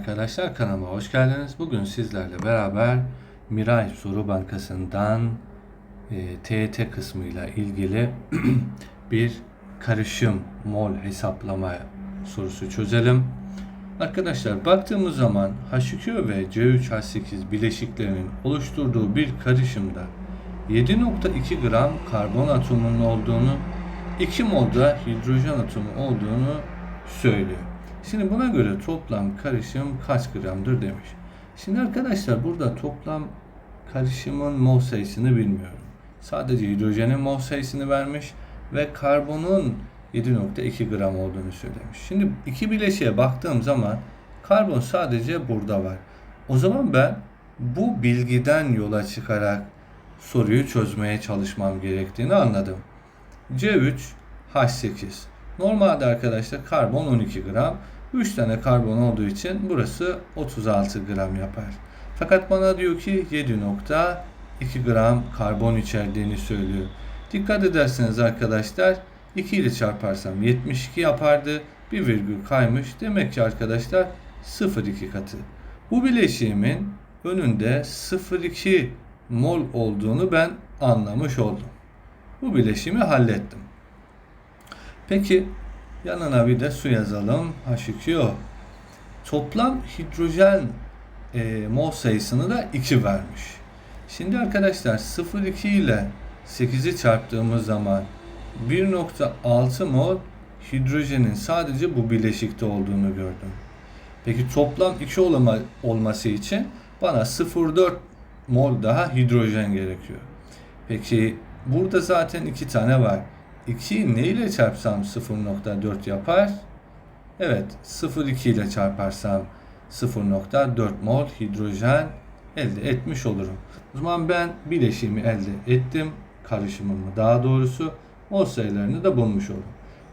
arkadaşlar kanalıma hoş geldiniz. Bugün sizlerle beraber Miray Soru Bankası'ndan e, TET kısmıyla ilgili bir karışım mol hesaplama sorusu çözelim. Arkadaşlar baktığımız zaman H2O ve C3H8 bileşiklerinin oluşturduğu bir karışımda 7.2 gram karbon atomunun olduğunu, 2 mol da hidrojen atomu olduğunu söylüyor. Şimdi buna göre toplam karışım kaç gramdır demiş. Şimdi arkadaşlar burada toplam karışımın mol sayısını bilmiyorum. Sadece hidrojenin mol sayısını vermiş ve karbonun 7.2 gram olduğunu söylemiş. Şimdi iki bileşiğe baktığım zaman karbon sadece burada var. O zaman ben bu bilgiden yola çıkarak soruyu çözmeye çalışmam gerektiğini anladım. C3 H8 Normalde arkadaşlar karbon 12 gram. 3 tane karbon olduğu için burası 36 gram yapar. Fakat bana diyor ki 7.2 gram karbon içerdiğini söylüyor. Dikkat ederseniz arkadaşlar 2 ile çarparsam 72 yapardı. Bir virgül kaymış. Demek ki arkadaşlar 0,2 katı. Bu bileşiğimin önünde 0,2 mol olduğunu ben anlamış oldum. Bu bileşimi hallettim. Peki yanına bir de su yazalım. H2O. Toplam hidrojen e, mol sayısını da 2 vermiş. Şimdi arkadaşlar 0,2 ile 8'i çarptığımız zaman 1.6 mol hidrojenin sadece bu bileşikte olduğunu gördüm. Peki toplam 2 olma, olması için bana 0.4 mol daha hidrojen gerekiyor. Peki burada zaten 2 tane var. 2'yi ne ile çarpsam 0.4 yapar? Evet 0.2 ile çarparsam 0.4 mol hidrojen elde etmiş olurum. O zaman ben bileşiğimi elde ettim. Karışımımı daha doğrusu mol sayılarını da bulmuş oldum.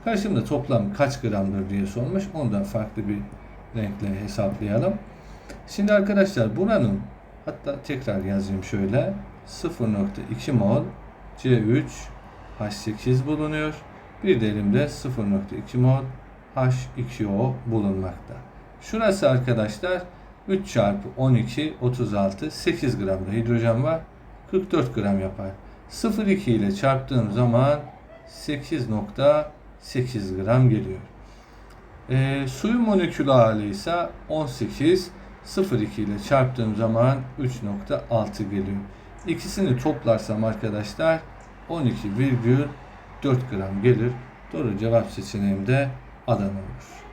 Karışımda toplam kaç gramdır diye sormuş. Onu da farklı bir renkle hesaplayalım. Şimdi arkadaşlar buranın hatta tekrar yazayım şöyle 0.2 mol C3 H8 bulunuyor. Bir de elimde 0.2 mol H2O bulunmakta. Şurası arkadaşlar 3 çarpı 12 36 8 gram da hidrojen var. 44 gram yapar. 0.2 ile çarptığım zaman 8.8 gram geliyor. E, suyun molekül hali ise 18 0.2 ile çarptığım zaman 3.6 geliyor. İkisini toplarsam arkadaşlar 12,4 gram gelir. Doğru cevap seçeneğim de Adana olur.